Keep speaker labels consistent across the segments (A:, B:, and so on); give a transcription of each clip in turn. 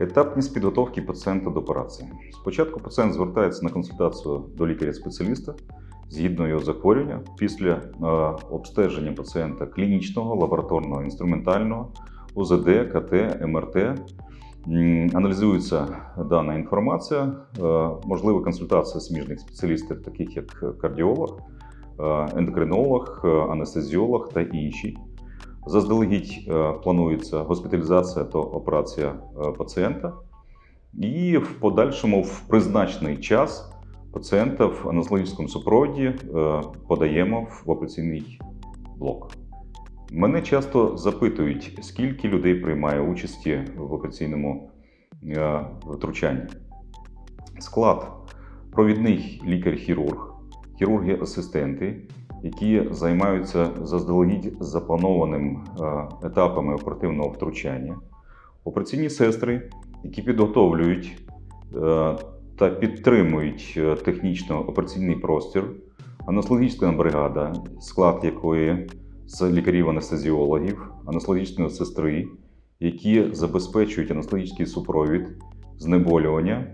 A: Етапність підготовки пацієнта до операції. Спочатку пацієнт звертається на консультацію до лікаря-спеціаліста згідно його захворювання. Після е, обстеження пацієнта клінічного, лабораторного, інструментального, УЗД, КТ, МРТ. Аналізується дана інформація, е, можлива консультація сміжних спеціалістів, таких як кардіолог, е, ендокринолог, анестезіолог та інші. Заздалегідь е, планується госпіталізація та операція е, пацієнта, і в подальшому, в призначений час, пацієнта в анестезіологічному супроводі е, подаємо в операційний блок. Мене часто запитують, скільки людей приймає участі в операційному втручанні. Склад провідний лікар-хірург, хірурги-асистенти, які займаються заздалегідь запланованим е, етапами оперативного втручання, операційні сестри, які підготовлюють е, та підтримують е, технічно операційний простір, анестезіологічна бригада, склад якої з лікарів-анестезіологів, анестезіологічної сестри, які забезпечують анестезіологічний супровід, знеболювання,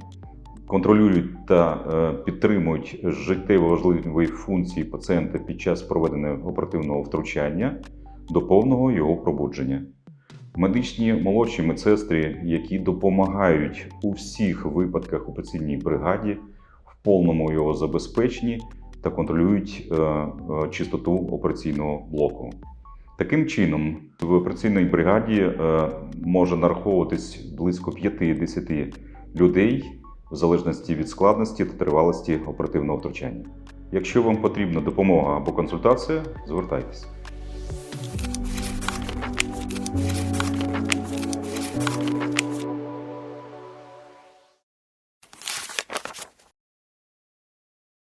A: контролюють та е, підтримують життєво важливі функції пацієнта під час проведення оперативного втручання до повного його пробудження. Медичні молодші медсестри, які допомагають у всіх випадках операційній бригаді в повному його забезпеченні та контролюють е, е, чистоту операційного блоку. Таким чином, в операційній бригаді може нараховуватись близько 50 людей в залежності від складності та тривалості оперативного втручання. Якщо вам потрібна допомога або консультація, звертайтеся.